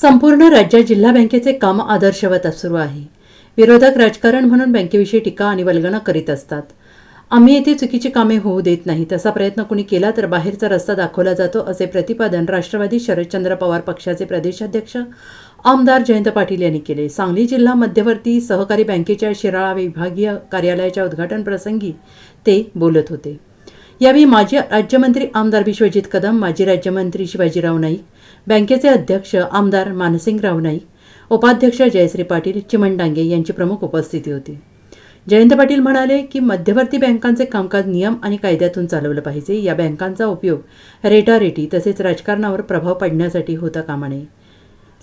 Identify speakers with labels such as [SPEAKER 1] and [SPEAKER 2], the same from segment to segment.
[SPEAKER 1] संपूर्ण राज्यात जिल्हा बँकेचे काम आदर्शवत सुरू आहे. विरोधक राजकारण म्हणून बँकेविषयी टीका आणि वल्गना करीत असतात. आम्ही येथे चुकीची कामे होऊ देत नाही तसा प्रयत्न कुणी केला तर बाहेरचा रस्ता दाखवला जातो असे प्रतिपादन राष्ट्रवादी शरदचंद्र पवार पक्षाचे प्रदेशाध्यक्ष आमदार जयंत पाटील यांनी केले. सांगली जिल्हा मध्यवर्ती सहकारी बँकेच्या शिराळा विभागीय कार्यालयाच्या उद्घाटन प्रसंगी ते बोलत होते. यावेळी माजी राज्यमंत्री आमदार विश्वजित कदम माजी राज्यमंत्री शिवाजीराव नाईक बँकेचे अध्यक्ष आमदार मानसिंगराव नाईक उपाध्यक्ष जयश्री पाटील चिमण डांगे यांची प्रमुख उपस्थिती होती. जयंत पाटील म्हणाले की मध्यवर्ती बँकांचे कामकाज नियम आणि कायद्यातून चालवलं पाहिजे. या बँकांचा उपयोग रेटारेटी तसेच राजकारणावर प्रभाव पडण्यासाठी होता कामा नये.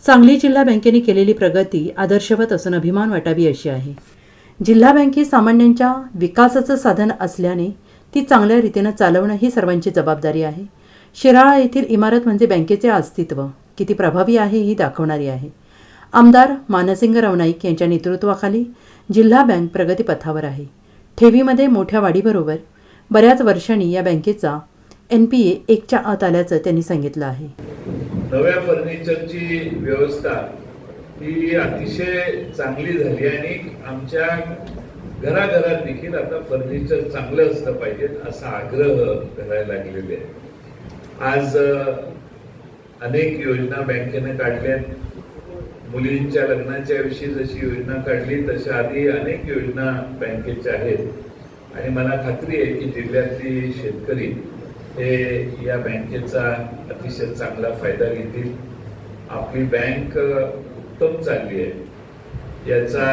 [SPEAKER 1] सांगली जिल्हा बँकेने केलेली प्रगती आदर्शवत असून अभिमान वाटावी अशी आहे. जिल्हा बँक ही सामान्यांच्या विकासाचं साधन असल्याने ती चांगल्या रीतीनं चालवणं ही सर्वांची जबाबदारी आहे. शिराळा येथील इमारत म्हणजे बँकेचे अस्तित्व. किती प्रभावी आहे ही दाखवणारी आहे. आमदार मानसिंगराव नाईक यांच्या नेतृत्वाखाली जिल्हा बँक प्रगतीपथावर आहे. ठेवीमध्ये मोठ्या वाढीबरोबर बऱ्याच वर्षांनी या बँकेचा एन पी ए एकच्या आत आल्याचं त्यांनी सांगितलं आहे.
[SPEAKER 2] नव्या फर्निचरची व्यवस्था ही अतिशय चांगली झाली आणि आमच्या घराघरात देखील आता फर्निचर चांगलं असलं पाहिजे असा आग्रह करायला लागलेले आहे आज अनेक योजना बँकेने काढल्या मुलींच्या लग्नाच्या विषयी जशी योजना काढली तशा आधी अनेक योजना बँकेच्या आहेत. आणि मला खात्री आहे की जिल्ह्यातली शेतकरी हे या बँकेचा अतिशय चांगला फायदा घेतील. आपली बँक उत्तम चालली आहे. याचा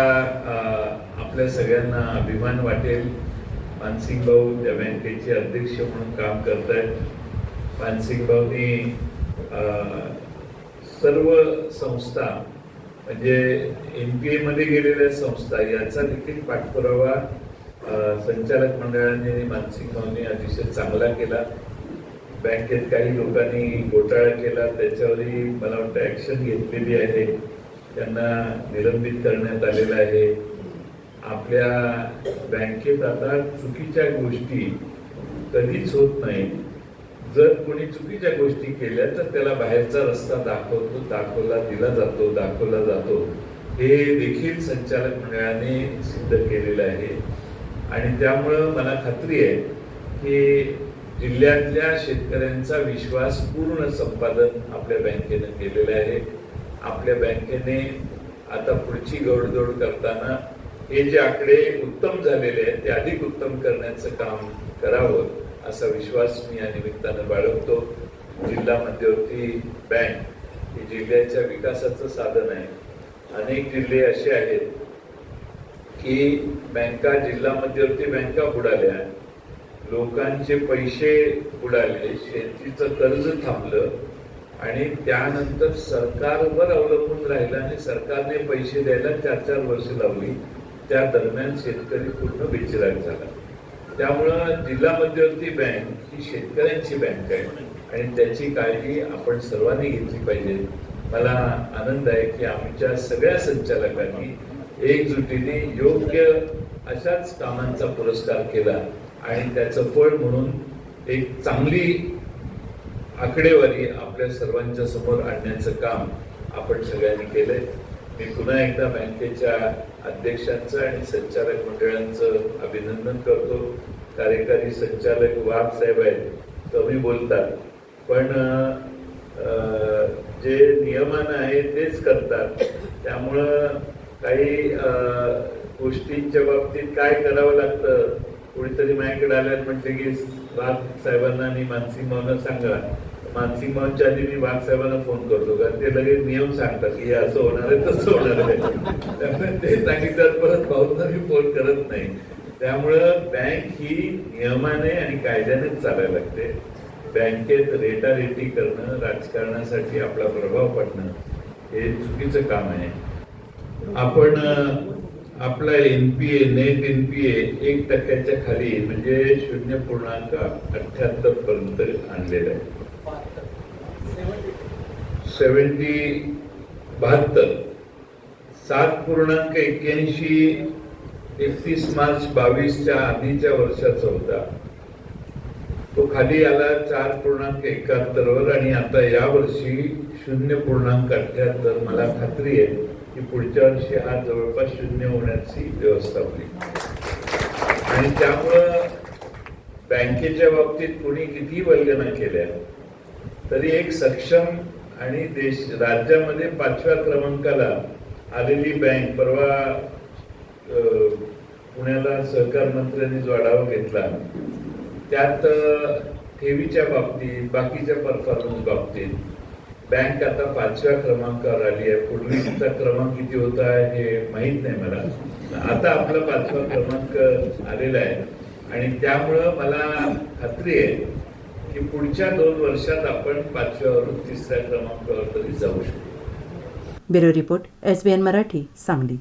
[SPEAKER 2] आपल्या सगळ्यांना अभिमान वाटेल. मानसिंग भाऊ त्या बँकेचे अध्यक्ष म्हणून काम करत आहेत मानसिंग भाऊनी सर्व संस्था म्हणजे एन पी एमध्ये गेलेल्या संस्था याचा देखील पाठपुरावा संचालक मंडळाने आणि मानसिंग भाऊने अतिशय चांगला केला. बँकेत काही लोकांनी घोटाळा केला त्याच्यावरही मला वाटतं ॲक्शन घेतलेली आहे. त्यांना निलंबित करण्यात आलेलं आहे. आपल्या बँकेत आता चुकीच्या गोष्टी कधीच होत नाही जर कोणी चुकीच्या गोष्टी केल्या तर त्याला बाहेरचा रस्ता दाखवतो दाखवला दिला जातो दाखवला जातो. हे देखील संचालक मंडळाने सिद्ध केलेलं आहे. आणि त्यामुळं मला खात्री आहे की जिल्ह्यातल्या शेतकऱ्यांचा विश्वास पूर्ण संपादन आपल्या बँकेनं केलेलं आहे. आपल्या बँकेने आता पुढची गौडदौड करताना हे जे आकडे उत्तम झालेले आहेत ते अधिक उत्तम करण्याचं काम करावं असा विश्वास मी या निमित्तानं बाळगतो. जिल्हा मध्यवर्ती बँक ही जिल्ह्याच्या विकासाचं साधन आहे. अनेक जिल्हे असे आहेत की बँका जिल्हा मध्यवर्ती बँका बुडाल्या. लोकांचे पैसे बुडाले शेतीचं कर्ज थांबलं आणि त्यानंतर सरकारवर अवलंबून राहिलं आणि सरकारने पैसे द्यायला चार चार वर्ष लावली. त्या दरम्यान शेतकरी पूर्ण बेचिराग झाला. त्यामुळं जिल्हा मध्यवर्ती बँक ही शेतकऱ्यांची बँक आहे आणि त्याची काळजी आपण सर्वांनी घेतली पाहिजे. मला आनंद आहे की आमच्या सगळ्या संचालकांनी एकजुटीने योग्य अशाच कामांचा पुरस्कार केला आणि त्याचं फळ म्हणून एक चांगली आकडेवारी आपल्या सर्वांच्या समोर आणण्याचं काम आपण सगळ्यांनी केलंय. मी पुन्हा एकदा बँकेच्या अध्यक्षांचं आणि संचालक मंडळांचं अभिनंदन करतो. कार्यकारी संचालक वाघ साहेब आहेत कमी बोलतात. पण अं, जे नियमन आहे तेच करतात. त्यामुळं काही अं, गोष्टींच्या बाबतीत काय करावं लागतं? कोणीतरी माझ्याकडे आल्यात म्हटले की वाघ साहेबांना आणि मानसिंग भावना सांगा. मानसिक भाऊच्या आधी मी वाघ साहेबांना फोन करतो कारण ते लगेच नियम सांगतात की हे असं होणार आहे तसं होणार आहे. त्यामुळे ते सांगितल्यावर परत भाऊंना मी फोन करत नाही. त्यामुळं बँक ही नियमाने आणि कायद्यानेच चालायला लागते. बँकेत रेटारेटी करणं राजकारणासाठी आपला प्रभाव पडणं हे चुकीचं काम आहे. आपण अं, आपला एनपीए नेट एनपीए एक टक्क्याच्या खाली म्हणजे शून्य पूर्णांक अठ्ठ्याहत्तर पर्यंत आणलेला आहे. सेवन्टी बहात्तर. सात पूर्णांक एक्क्याऐंशी एकतीस मार्च बावीसच्या आधीच्या वर्षाचा होता. तो खाली आला चार पूर्णांक एकाहत्तरवर आणि आता या वर्षी शून्य पूर्णांक अठ्याहत्तर मला खात्री आहे की पुढच्या वर्षी हा जवळपास शून्य होण्याची व्यवस्था होईल. आणि त्यामुळं बँकेच्या बाबतीत कोणी किती वल्गना केल्या तरी एक सक्षम आणि देश राज्यामध्ये पाचव्या क्रमांकाला आलेली बँक परवा पुण्याला सहकार मंत्र्यांनी जो आढावा घेतला त्यात ठेवीच्या बाबतीत बाकीच्या परफॉर्मन्स बाबतीत बँक आता पाचव्या क्रमांकावर आली आहे. पूर्वीचा क्रमांक किती होता हे माहीत नाही मला. आता आपला पाचवा क्रमांक आलेला आहे. आणि त्यामुळं मला खात्री आहे की पुढच्या दोन वर्षात आपण पाचव्यावरून तिसऱ्या क्रमांकावर तरी जाऊ शकतो.
[SPEAKER 1] Bureau report S B N Marathi Sangli.